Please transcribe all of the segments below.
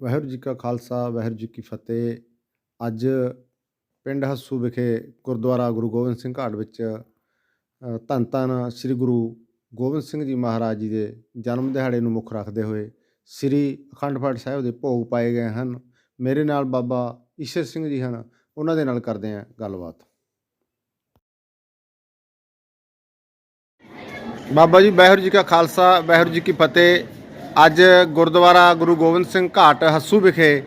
ਵਾਹਿਗੁਰੂ ਜੀ ਕਾ ਖਾਲਸਾ ਵਾਹਿਗੁਰੂ ਜੀ ਕੀ ਫਤਿਹ। ਅੱਜ ਪਿੰਡ ਹੱਸੂ ਵਿਖੇ ਗੁਰਦੁਆਰਾ ਗੁਰੂ ਗੋਬਿੰਦ ਸਿੰਘ ਘਾਟ ਵਿੱਚ ਅ, ਧੰਨ ਧੰਨ ਸ੍ਰੀ ਗੁਰੂ ਗੋਬਿੰਦ ਸਿੰਘ ਜੀ ਮਹਾਰਾਜ ਜੀ ਦੇ ਜਨਮ ਦਿਹਾੜੇ ਨੂੰ ਮੁੱਖ ਰੱਖਦੇ ਹੋਏ ਸ੍ਰੀ ਅਖੰਡ ਪਾਠ ਸਾਹਿਬ ਦੇ ਭੋਗ ਪਾਏ ਗਏ ਹਨ। ਮੇਰੇ ਨਾਲ ਬਾਬਾ ਈਸ਼ਰ ਸਿੰਘ ਜੀ ਹਨ ਉਹਨਾਂ ਦੇ ਨਾਲ ਕਰਦੇ ਹਾਂ ਗੱਲਬਾਤ। ਬਾਬਾ ਜੀ ਵਾਹਿਗੁਰੂ ਜੀ ਕਾ ਖਾਲਸਾ ਵਾਹਿਗੁਰੂ ਜੀ ਕੀ ਫਤਿਹ। ਅੱਜ ਗੁਰਦੁਆਰਾ ਗੁਰੂ ਗੋਬਿੰਦ ਸਿੰਘ ਘਾਟ ਹੱਸੂ ਵਿਖੇ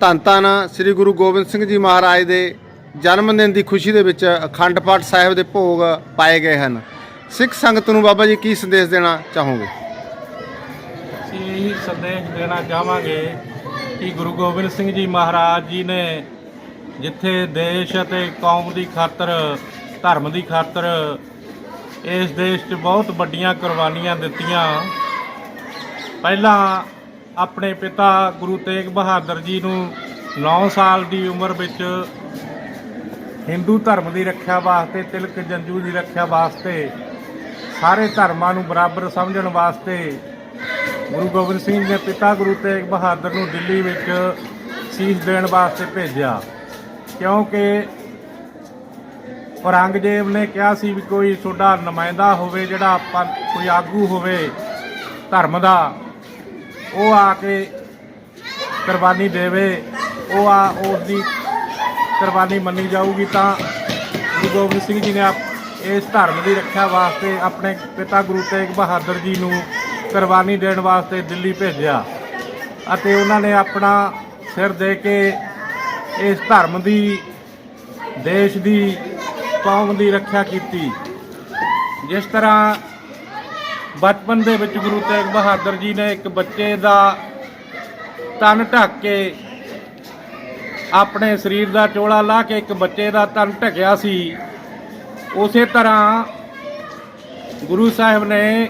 ਧੰਨ ਧੰਨ ਸ੍ਰੀ ਗੁਰੂ ਗੋਬਿੰਦ ਸਿੰਘ ਜੀ ਮਹਾਰਾਜ ਦੇ ਜਨਮ ਦਿਨ ਦੀ ਖੁਸ਼ੀ ਦੇ ਵਿੱਚ ਅਖੰਡ ਪਾਠ ਸਾਹਿਬ ਦੇ ਭੋਗ ਪਾਏ ਗਏ ਹਨ। ਸਿੱਖ ਸੰਗਤ ਨੂੰ ਬਾਬਾ ਜੀ ਕੀ ਸੰਦੇਸ਼ ਦੇਣਾ ਚਾਹੋਗੇ? ਅਸੀਂ ਸੰਦੇਸ਼ ਦੇਣਾ ਚਾਹਾਂਗੇ ਕਿ ਗੁਰੂ ਗੋਬਿੰਦ ਸਿੰਘ ਜੀ ਮਹਾਰਾਜ ਜੀ ਨੇ ਜਿੱਥੇ ਦੇਸ਼ ਅਤੇ ਕੌਮ ਦੀ ਖਾਤਰ, ਧਰਮ ਦੀ ਖਾਤਰ ਇਸ ਦੇਸ਼ 'ਚ ਬਹੁਤ ਵੱਡੀਆਂ ਕੁਰਬਾਨੀਆਂ ਦਿੱਤੀਆਂ ਪਹਿਲਾਂ ਆਪਣੇ ਪਿਤਾ ਗੁਰੂ ਤੇਗ ਬਹਾਦਰ ਜੀ ਨੂੰ 9 ਸਾਲ ਦੀ ਉਮਰ ਵਿੱਚ ਹਿੰਦੂ ਧਰਮ ਦੀ ਰੱਖਿਆ ਵਾਸਤੇ, ਤਿਲਕ ਜੰਜੂ ਦੀ ਰੱਖਿਆ ਵਾਸਤੇ, ਸਾਰੇ ਧਰਮਾਂ ਨੂੰ ਬਰਾਬਰ ਸਮਝਣ ਵਾਸਤੇ ਗੁਰੂ ਗੋਬਿੰਦ ਸਿੰਘ ਜੀ ਨੇ ਪਿਤਾ ਗੁਰੂ ਤੇਗ ਬਹਾਦਰ ਨੂੰ ਦਿੱਲੀ ਵਿੱਚ ਸੀਸ ਦੇਣ ਵਾਸਤੇ ਭੇਜਿਆ। ਕਿਉਂਕਿ ਔਰੰਗਜ਼ੇਬ ਨੇ ਕਿਹਾ ਸੀ ਵੀ ਕੋਈ ਤੁਹਾਡਾ ਨੁਮਾਇੰਦਾ ਹੋਵੇ, ਜਿਹੜਾ ਆਪਾਂ, ਕੋਈ ਆਗੂ ਹੋਵੇ ਧਰਮ ਦਾ ਉਹ ਆ ਕੇ ਕੁਰਬਾਨੀ ਦੇਵੇ, ਉਹ ਆ ਉਸ ਦੀ ਕੁਰਬਾਨੀ ਮੰਨੀ ਜਾਊਗੀ ਤਾਂ ਗੁਰੂ ਗੋਬਿੰਦ ਸਿੰਘ ਜੀ ਨੇ ਆਪ- ਇਸ ਧਰਮ ਦੀ ਰੱਖਿਆ ਵਾਸਤੇ ਆਪਣੇ ਪਿਤਾ ਗੁਰੂ ਤੇਗ ਬਹਾਦਰ ਜੀ ਨੂੰ ਕੁਰਬਾਨੀ ਦੇਣ ਵਾਸਤੇ ਦਿੱਲੀ ਭੇਜਿਆ ਅਤੇ ਉਹਨਾਂ ਨੇ ਆਪਣਾ ਸਿਰ ਦੇ ਕੇ ਇਸ ਧਰਮ ਦੀ, ਦੇਸ਼ ਦੀ ਕੌਮ ਦੀ ਰੱਖਿਆ ਕੀਤੀ। ਜਿਸ ਤਰ੍ਹਾਂ ਬਚਪਨ ਦੇ ਵਿੱਚ ਗੁਰੂ ਤੇਗ ਬਹਾਦਰ ਜੀ ਨੇ ਇੱਕ ਬੱਚੇ ਦਾ ਤਨ ਢੱਕ ਕੇ ਆਪਣੇ ਸਰੀਰ ਦਾ ਚੋਲਾ ਲਾ ਕੇ ਇੱਕ ਬੱਚੇ ਦਾ ਤਨ ਢਕਿਆ ਸੀ। ਉਸੇ ਤਰ੍ਹਾਂ ਗੁਰੂ ਸਾਹਿਬ ਨੇ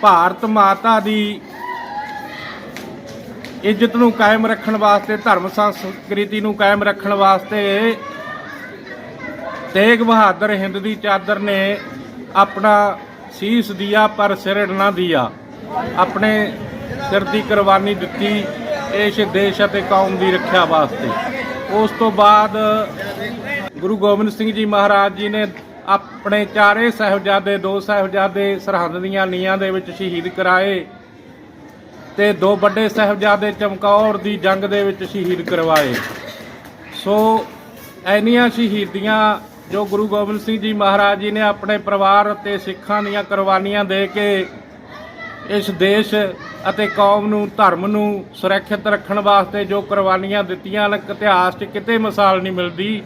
ਭਾਰਤ ਮਾਤਾ ਦੀ ਇੱਜ਼ਤ ਨੂੰ ਕਾਇਮ ਰੱਖਣ ਵਾਸਤੇ, ਧਰਮ ਸੰਸਕ੍ਰਿਤੀ ਨੂੰ ਕਾਇਮ ਰੱਖਣ ਵਾਸਤੇ ਤੇਗ ਬਹਾਦਰ ਹਿੰਦ ਦੀ ਚਾਦਰ ਨੇ ਆਪਣਾ ਸੀਸ ਦਿਆ ਪਰ ਸਿਰ ਨਾ ਦਿਆ। ਆਪਣੇ ਸਿਰ ਦੀ ਕੁਰਬਾਨੀ ਦਿੱਤੀ ਇਸ ਦੇਸ਼ ਅਤੇ ਕੌਮ ਦੀ ਰੱਖਿਆ ਵਾਸਤੇ। ਉਸ ਤੋਂ ਬਾਅਦ ਗੁਰੂ ਗੋਬਿੰਦ ਸਿੰਘ ਜੀ ਮਹਾਰਾਜ ਜੀ ਨੇ ਆਪਣੇ ਚਾਰੇ ਸਾਹਿਬਜ਼ਾਦੇ, ਦੋ ਸਾਹਿਬਜ਼ਾਦੇ ਸਰਹੰਦ ਦੀਆਂ ਨੀਹਾਂ ਦੇ ਵਿੱਚ ਸ਼ਹੀਦ ਕਰਾਏ ਤੇ ਦੋ ਵੱਡੇ ਸਾਹਿਬਜ਼ਾਦੇ ਚਮਕੌਰ ਦੀ ਜੰਗ ਦੇ ਵਿੱਚ ਸ਼ਹੀਦ ਕਰਵਾਏ। ਸੋ ਐਨੀਆਂ ਸ਼ਹੀਦੀਆਂ ਜੋ ਗੁਰੂ ਗੋਬਿੰਦ ਸਿੰਘ ਜੀ ਮਹਾਰਾਜ ਜੀ ਨੇ ਆਪਣੇ ਪਰਿਵਾਰ ਅਤੇ ਸਿੱਖਾਂ ਦੀਆਂ ਕੁਰਬਾਨੀਆਂ ਦੇ ਕੇ ਇਸ ਦੇਸ਼ ਅਤੇ ਕੌਮ ਨੂੰ, ਧਰਮ ਨੂੰ ਸੁਰੱਖਿਅਤ ਰੱਖਣ ਵਾਸਤੇ ਜੋ ਕੁਰਬਾਨੀਆਂ ਦਿੱਤੀਆਂ ਹਨ ਇਤਿਹਾਸ 'ਚ ਕਿਤੇ ਮਿਸਾਲ ਨਹੀਂ ਮਿਲਦੀ।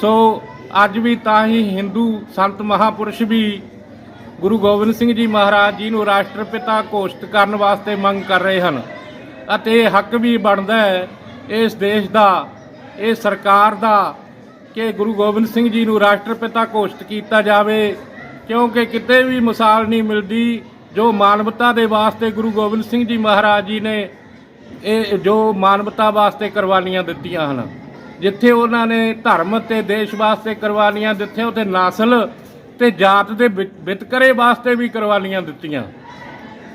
ਸੋ ਅੱਜ ਵੀ ਤਾਂ ਹੀ ਹਿੰਦੂ ਸੰਤ ਮਹਾਪੁਰਸ਼ ਵੀ ਗੁਰੂ ਗੋਬਿੰਦ ਸਿੰਘ ਜੀ ਮਹਾਰਾਜ ਜੀ ਨੂੰ ਰਾਸ਼ਟਰਪਿਤਾ ਘੋਸ਼ਿਤ ਕਰਨ ਵਾਸਤੇ ਮੰਗ ਕਰ ਰਹੇ ਹਨ ਅਤੇ ਇਹ ਹੱਕ ਵੀ ਬਣਦਾ ਹੈ, ਇਸ ਦੇਸ਼ ਦਾ ਇਹ ਸਰਕਾਰ ਦਾ ਕਿ ਗੁਰੂ ਗੋਬਿੰਦ ਸਿੰਘ ਜੀ ਨੂੰ ਰਾਸ਼ਟਰਪਿਤਾ ਘੋਸ਼ਿਤ ਕੀਤਾ ਜਾਵੇ, ਕਿਉਂਕਿ ਕਿਤੇ ਵੀ ਮਿਸਾਲ ਨਹੀਂ ਮਿਲਦੀ ਜੋ ਮਾਨਵਤਾ ਦੇ ਵਾਸਤੇ ਗੁਰੂ ਗੋਬਿੰਦ ਸਿੰਘ ਜੀ ਮਹਾਰਾਜ ਜੀ ਨੇ ਇਹ ਜੋ ਮਾਨਵਤਾ ਵਾਸਤੇ ਕੁਰਬਾਨੀਆਂ ਦਿੱਤੀਆਂ ਹਨ, ਜਿੱਥੇ ਉਹਨਾਂ ਨੇ ਧਰਮ ਤੇ ਦੇਸ਼ ਵਾਸਤੇ ਕੁਰਬਾਨੀਆਂ ਦਿੱਤੀਆਂ, ਉਥੇ ਨਸਲ ਤੇ ਜਾਤ ਦੇ ਵਿ- ਵਿਤਕਰੇ ਵਾਸਤੇ ਵੀ ਕੁਰਬਾਨੀਆਂ ਦਿੱਤੀਆਂ।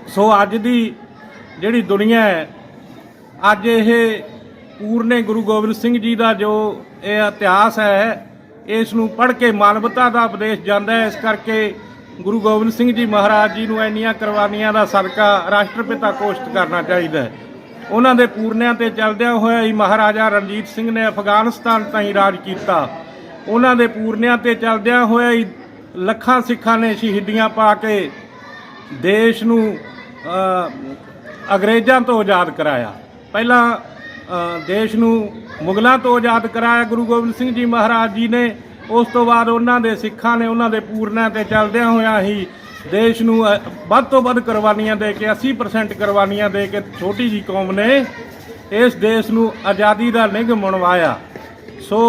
ਸੋ ਅੱਜ ਦੀ ਜਿਹੜੀ ਦੁਨੀਆ ਹੈ, ਅੱਜ ਇਹ ਪੂਰਨੇ ਗੁਰੂ ਗੋਬਿੰਦ ਸਿੰਘ ਜੀ ਦਾ ਜੋ ਇਹ ਇਤਿਹਾਸ ਹੈ, ਇਸ ਨੂੰ ਪੜ੍ਹ ਕੇ ਮਾਨਵਤਾ ਦਾ ਉਪਦੇਸ਼ ਜਾਂਦਾ ਹੈ। ਇਸ ਕਰਕੇ ਗੁਰੂ ਗੋਬਿੰਦ ਸਿੰਘ ਜੀ ਮਹਾਰਾਜ ਜੀ ਨੂੰ ਇੰਨੀਆਂ ਕੁਰਬਾਨੀਆਂ ਦਾ ਸਦਕਾ ਰਾਸ਼ਟਰਪਿਤਾ ਘੋਸ਼ਿਤ ਕਰਨਾ ਚਾਹੀਦਾ ਹੈ। ਉਹਨਾਂ ਦੇ ਪੂਰਨਿਆਂ ਤੇ ਚੱਲਦਿਆਂ ਹੋਇਆ ਹੀ ਮਹਾਰਾਜਾ ਰਣਜੀਤ ਸਿੰਘ ਨੇ ਅਫਗਾਨਿਸਤਾਨ ਤਾਈਂ ਰਾਜ ਕੀਤਾ। ਉਹਨਾਂ ਦੇ ਪੂਰਨਿਆਂ ਤੇ ਚੱਲਦਿਆਂ ਹੋਇਆ ਹੀ ਲੱਖਾਂ ਸਿੱਖਾਂ ਨੇ ਸ਼ਹੀਦੀਆਂ ਪਾ ਕੇ ਦੇਸ਼ ਨੂੰ ਅੰਗਰੇਜ਼ਾਂ ਤੋਂ ਆਜ਼ਾਦ ਕਰਾਇਆ। ਪਹਿਲਾਂ ਦੇਸ਼ ਨੂੰ ਮੁਗਲਾਂ ਤੋਂ ਆਜ਼ਾਦ ਕਰਾਇਆ ਗੁਰੂ ਗੋਬਿੰਦ ਸਿੰਘ ਜੀ ਮਹਾਰਾਜ ਜੀ ਨੇ, ਉਸ ਤੋਂ ਬਾਅਦ ਉਹਨਾਂ ਦੇ ਸਿੱਖਾਂ ਨੇ ਉਹਨਾਂ ਦੇ ਪੂਰਨਿਆਂ ਤੇ ਚੱਲਦਿਆਂ ਹੋਇਆਂ ਹੀ ਦੇਸ਼ ਨੂੰ ਵੱਧ ਤੋਂ ਵੱਧ ਕੁਰਬਾਨੀਆਂ ਦੇ ਕੇ 80% ਕੁਰਬਾਨੀਆਂ ਦੇ ਕੇ ਛੋਟੀ ਜੀ ਕੌਮ ਨੇ ਇਸ ਦੇਸ਼ ਨੂੰ ਆਜ਼ਾਦੀ ਦਾ ਨਿਗ ਮਣਵਾਇਆ। ਸੋ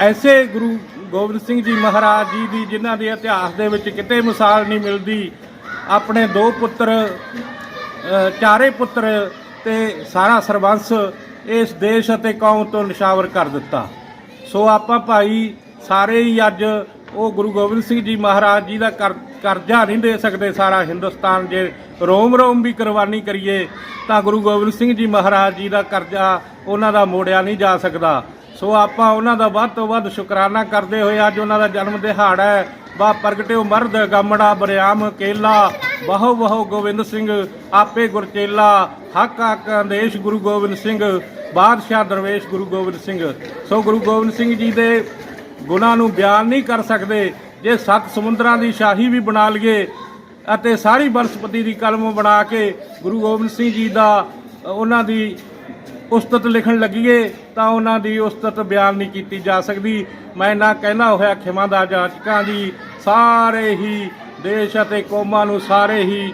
ਐਸੇ ਗੁਰੂ ਗੋਬਿੰਦ ਸਿੰਘ ਜੀ ਮਹਾਰਾਜ ਜੀ ਦੀ, ਜਿਨ੍ਹਾਂ ਦੇ ਇਤਿਹਾਸ ਦੇ ਵਿੱਚ ਕਿਤੇ ਮਿਸਾਲ ਨਹੀਂ ਮਿਲਦੀ, ਆਪਣੇ ਦੋ ਪੁੱਤਰ ਚਾਰੇ ਪੁੱਤਰ ਤੇ ਸਾਰਾ ਸਰਬੰਸ ਇਸ ਦੇਸ਼ ਅਤੇ ਕੌਮ ਤੋਂ ਨਿਸ਼ਾਵਰ ਕਰ ਦਿੱਤਾ। ਸੋ ਆਪਾਂ ਭਾਈ ਸਾਰੇ ਹੀ ਅੱਜ ਉਹ ਗੁਰੂ ਗੋਬਿੰਦ ਸਿੰਘ ਜੀ ਮਹਾਰਾਜ ਜੀ ਦਾ ਕਰਜ਼ਾ ਨਹੀਂ ਦੇ ਸਕਦੇ ਸਾਰਾ ਹਿੰਦੁਸਤਾਨ ਜੇ ਰੋਮ ਰੋਮ ਵੀ ਕੁਰਬਾਨੀ ਕਰੀਏ, ਤਾਂ ਗੁਰੂ ਗੋਬਿੰਦ ਸਿੰਘ ਜੀ ਮਹਾਰਾਜ ਜੀ ਦਾ ਕਰਜ਼ਾ ਉਹਨਾਂ ਦਾ ਮੋੜਿਆ ਨਹੀਂ ਜਾ ਸਕਦਾ। ਸੋ ਆਪਾਂ ਉਹਨਾਂ ਦਾ ਵੱਧ ਤੋਂ ਵੱਧ ਸ਼ੁਕਰਾਨਾ ਕਰਦੇ ਹੋਏ ਅੱਜ ਉਹਨਾਂ ਦਾ ਜਨਮ ਦਿਹਾੜਾ ਹੈ। ਬਾ ਪ੍ਰਗਟਿਓ ਮਰਦ, ਗਮੜਾ, ਬਰਿਆਮ, ਕੇਲਾ ਬਹੁ ਬਹੁ ਗੋਬਿੰਦ ਸਿੰਘ, ਆਪੇ ਗੁਰਚੇਲਾ ਹੱਕ ਹੱਕ ਅੰਦੇਸ਼ ਗੁਰੂ ਗੋਬਿੰਦ ਸਿੰਘ, ਬਾਦਸ਼ਾਹ ਦਰਵੇਸ਼ ਗੁਰੂ ਗੋਬਿੰਦ ਸਿੰਘ। ਸੋ ਗੁਰੂ ਗੋਬਿੰਦ ਸਿੰਘ ਜੀ ਦੇ ਗੁਣਾਂ ਨੂੰ ਬਿਆਨ ਨਹੀਂ ਕਰ ਸਕਦੇ, ਜੇ ਸੱਤ ਸਮੁੰਦਰਾਂ ਦੀ ਸ਼ਾਹੀ ਵੀ ਬਣਾ ਲਈਏ ਅਤੇ ਸਾਰੀ ਬਨਸਪਤੀ ਦੀ ਕਲਮ ਬਣਾ ਕੇ ਗੁਰੂ ਗੋਬਿੰਦ ਸਿੰਘ ਜੀ ਦਾ ਉਹਨਾਂ ਦੀ ਉਸਤਤ ਲਿਖਣ ਲੱਗੀਏ, ਤਾਂ ਉਹਨਾਂ ਦੀ ਉਸਤਤ ਬਿਆਨ ਨਹੀਂ ਕੀਤੀ ਜਾ ਸਕਦੀ। ਮੈਂ ਨਾ ਕਹਿਣਾ ਹੋਇਆ ਖਿਮਾ ਦਾ ਜਾਚਕਾਂ ਦੀ, ਸਾਰੇ ਹੀ ਦੇਸ਼ ਅਤੇ ਕੌਮਾਂ ਨੂੰ ਸਾਰੇ ਹੀ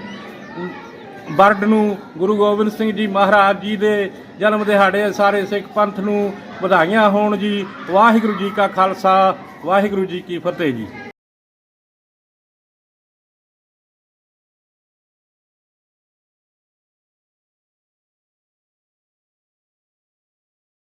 ਬਰਡ ਨੂੰ ਗੁਰੂ ਗੋਬਿੰਦ ਸਿੰਘ ਜੀ ਮਹਾਰਾਜ ਜੀ ਦੇ ਜਨਮ ਦਿਹਾੜੇ ਸਾਰੇ ਸਿੱਖ ਪੰਥ ਨੂੰ ਵਧਾਈਆਂ ਹੋਣ ਜੀ। ਵਾਹਿਗੁਰੂ ਜੀ ਕਾ ਖਾਲਸਾ, ਵਾਹਿਗੁਰੂ ਜੀ ਕੀ ਫਤਿਹ ਜੀ।